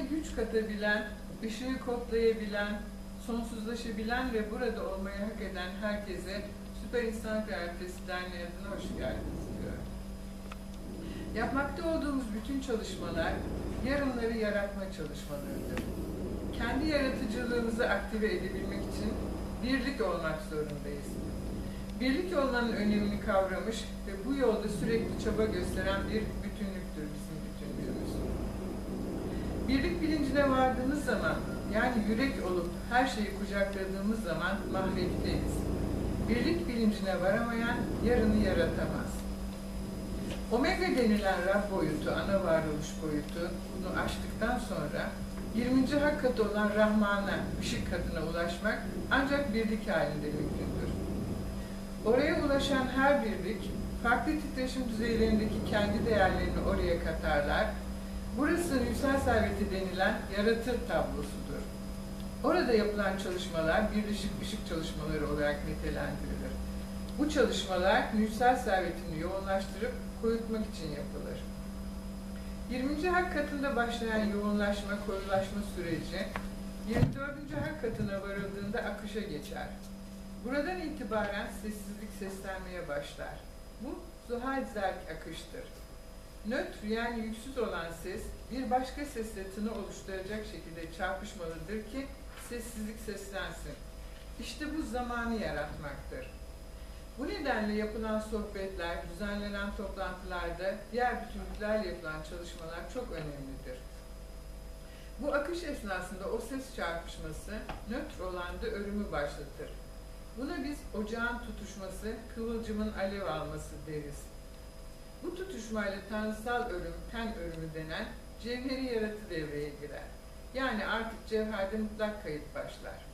güç katabilen, ışığı koklayabilen, sonsuzlaşabilen ve burada olmayı hak eden herkese Süper İnsan Kıyafeti Derneği adına hoş geldiniz diyorum. Yapmakta olduğumuz bütün çalışmalar yarınları yaratma çalışmalarıdır. Kendi yaratıcılığımızı aktive edebilmek için birlik olmak zorundayız. Birlik olmanın önemini kavramış ve bu yolda sürekli çaba gösteren bir bütünlüktür bizim. Birlik bilincine vardığımız zaman, yani yürek olup her şeyi kucakladığımız zaman mahvetteyiz. Birlik bilincine varamayan yarını yaratamaz. Omega denilen Rab boyutu, ana varoluş boyutu bunu aştıktan sonra 20. hak katı olan Rahman'a, ışık katına ulaşmak ancak birlik halinde mümkündür. Oraya ulaşan her birlik farklı titreşim düzeylerindeki kendi değerlerini oraya katarlar. Burası Nüsel Serveti denilen yaratır tablosudur. Orada yapılan çalışmalar birleşik ışık çalışmaları olarak nitelendirilir. Bu çalışmalar Nüsel Serveti'ni yoğunlaştırıp koyutmak için yapılır. 20. hak katında başlayan yoğunlaşma, koyulaşma süreci 24. hak katına varıldığında akışa geçer. Buradan itibaren sessizlik seslenmeye başlar. Bu Zuhal Zerk akıştır. Nötr yani yüksüz olan ses bir başka sesle tını oluşturacak şekilde çarpışmalıdır ki sessizlik seslensin. İşte bu zamanı yaratmaktır. Bu nedenle yapılan sohbetler, düzenlenen toplantılarda diğer bütünlüklerle yapılan çalışmalar çok önemlidir. Bu akış esnasında o ses çarpışması nötr olanda örümü başlatır. Buna biz ocağın tutuşması, kıvılcımın alev alması deriz. Bu tutuşmayla tanrısal örüm, ten örümü denen cevheri yaratı devreye girer. Yani artık cevherde mutlak kayıt başlar.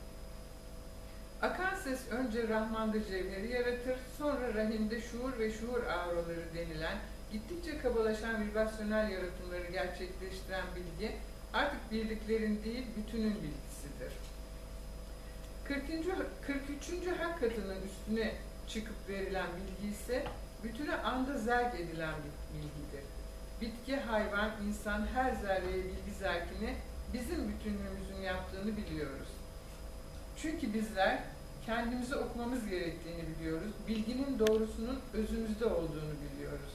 Akan ses önce Rahman'da cevheri yaratır, sonra rahimde şuur ve şuur auraları denilen gittikçe kabalaşan vibrasyonel yaratımları gerçekleştiren bilgi artık birliklerin değil bütünün bilgisidir. 40. 43. hak katının üstüne çıkıp verilen bilgi ise bütüne anda zerk edilen bir bilgidir. Bitki, hayvan, insan her zerreye bilgi zerkini bizim bütünlüğümüzün yaptığını biliyoruz. Çünkü bizler kendimizi okumamız gerektiğini biliyoruz. Bilginin doğrusunun özümüzde olduğunu biliyoruz.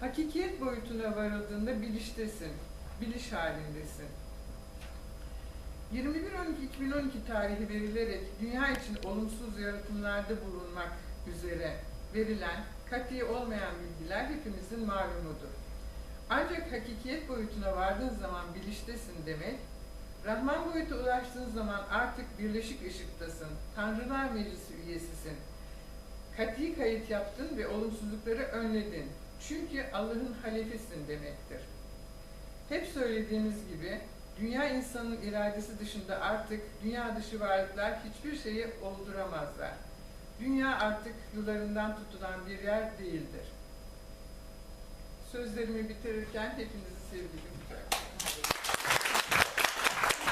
Hakikiyet boyutuna varıldığında biliştesin, biliş halindesin. 21.12.2012 tarihi verilerek dünya için olumsuz yaratımlarda bulunmak üzere verilen kati olmayan bilgiler hepimizin malumudur. Ancak hakikiyet boyutuna vardığın zaman biliştesin demek, Rahman boyuta ulaştığın zaman artık birleşik ışıktasın, Tanrılar Meclisi üyesisin. Kati kayıt yaptın ve olumsuzlukları önledin. Çünkü Allah'ın halefesin demektir. Hep söylediğimiz gibi dünya insanın iradesi dışında artık dünya dışı varlıklar hiçbir şeyi olduramazlar. Dünya artık yularından tutulan bir yer değildir. Sözlerimi bitirirken hepinizi sevgilim.